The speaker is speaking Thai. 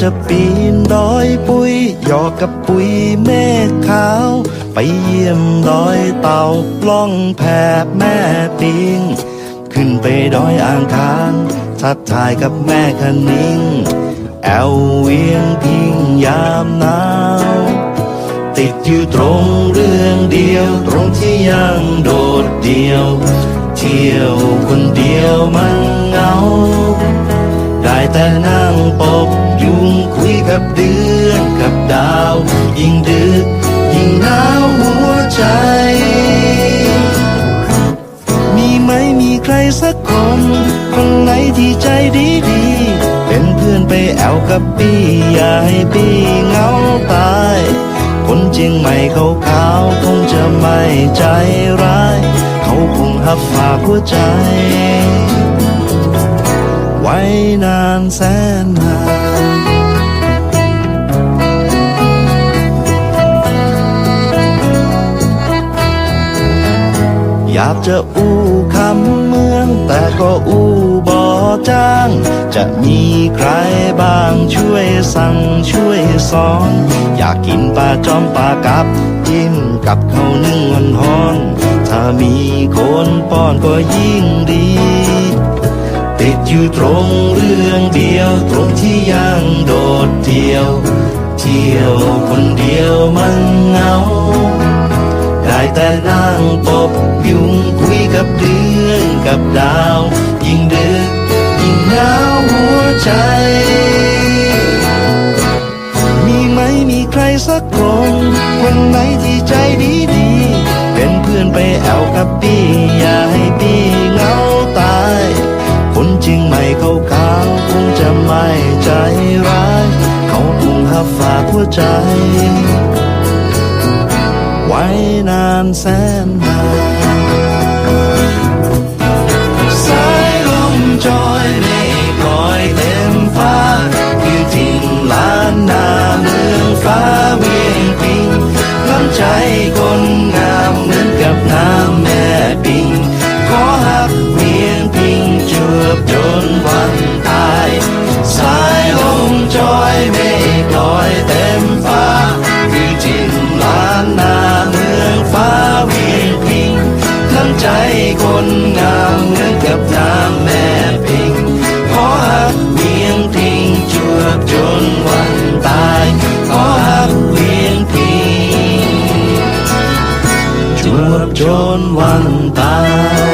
จะปีนดอยปุยหยอกกับปุยแม่ขาว ไปเยี่ยมดอยเต่าปล้องแพแม่ปิง ขึ้นไปดอยอ่างคานทักทายกับแม่คณิง แอวเวียงพิงยามหนาวติดอยู่ตรงเรื่องเดียว ตรงที่ยังโดดเดียว เที่ยวคนเดียวมันเหงา ใครสักคน คนไหนที่ใจดีดีเป็นเพื่อนไปแอวกับปี้อย่าให้ปี้เหงาตาย คนเจียงใหม่เขาขาวคงจะไม่ใจร้าย เขาคงหับฝากหัวใจ ไว้นานแสนนานอยากจะอู้ แต่ก็อู้บ่จ้าง จะมีใครบ้างช่วยสั่งช่วยสอน อยากกินปลาจอมปลากับจิ้มกับข้าวนึ่งมันฮอน ถ้ามีคนป้อนก็ยิ่งดี ติดอยู่ตรงเรื่องเดียวตรงที่ยังโดดเดียว เที่ยวคนเดียวมันเหงา ได้แต่นั่งปบยุงคุยกับดือน กับดาว ยิ่งดึก ยิ่งหนาวหัวใจ มีไหมมีใครสักคน คนไหนที่ใจดีดีๆเป็นเพื่อนไปแอวกับปีอย่าให้ปีเหงาตาย คนจริงไม่เขาขาวคงจะไม่ใจร้าย เขาคงหับฝากหัวใจ ไว้นานแสนนาน จนวันตาย